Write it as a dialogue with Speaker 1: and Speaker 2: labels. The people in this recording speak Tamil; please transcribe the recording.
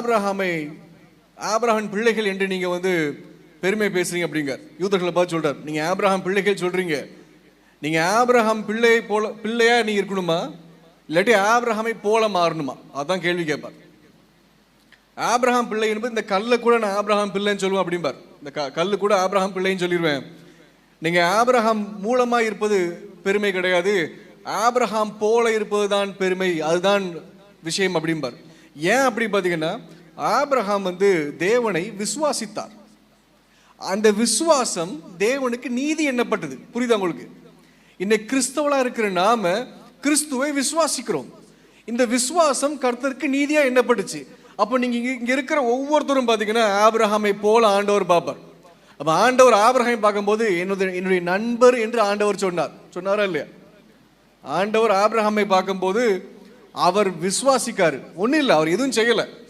Speaker 1: ஆப்ரஹாமை ஆபிரகாம் பிள்ளைகள் என்று நீங்க வந்து பெருமை பேசுறீங்க அப்படிங்க. யூதர்களை பார்த்து சொல்கிறார் நீங்க ஆப்ரஹாம் பிள்ளைகள் சொல்றீங்க. நீங்க ஆப்ரஹாம் பிள்ளை போல பிள்ளையா நீங்கள் இருக்கணுமா? இல்லாட்டி ஆப்ரஹாமை போல மாறணுமா? அதான் கேள்வி கேட்பார். ஆப்ரஹாம் பிள்ளை என்பது இந்த கல்லை கூட நான் ஆப்ரஹாம் பிள்ளைன்னு சொல்லுவேன் அப்படிம்பார். இந்த க கல்லு கூட ஆப்ரஹாம் பிள்ளைன்னு சொல்லிடுவேன் நீங்க ஆபிரகாம் மூலமா இருப்பது பெருமை கிடையாது. ஆப்ரஹாம் போல இருப்பது தான் பெருமை. அதுதான் விஷயம் அப்படிம்பார். ஏன் அப்படி பார்த்தீங்கன்னா ஆப்ரஹாம் வந்து தேவனை விசுவாசித்தார். அந்த விசுவாசம் தேவனுக்கு நீதி எண்ணப்பட்டது. புரியுதா உங்களுக்கு? இன்னைக்கு கிறிஸ்தவளாக இருக்கிற நாம கிறிஸ்துவை விசுவாசிக்கிறோம். இந்த விசுவாசம் கர்த்தருக்கு நீதியாக எண்ணப்பட்டுச்சு. அப்போ நீங்கள் இங்கே இங்கே இருக்கிற ஒவ்வொருத்தரும் பார்த்தீங்கன்னா ஆப்ரஹாமை போல ஆண்டவர் பார்ப்பார். அப்போ ஆண்டவர் ஆபிரகாமை பார்க்கும்போது என்னுடைய என்னுடைய நண்பர் என்று ஆண்டவர் சொன்னார். சொன்னாரா இல்லையா? ஆண்டவர் ஆப்ரஹாமை பார்க்கும்போது அவர் விசுவாசிக்காரு. ஒன்றும் இல்லை அவர் எதுவும் செய்யலை.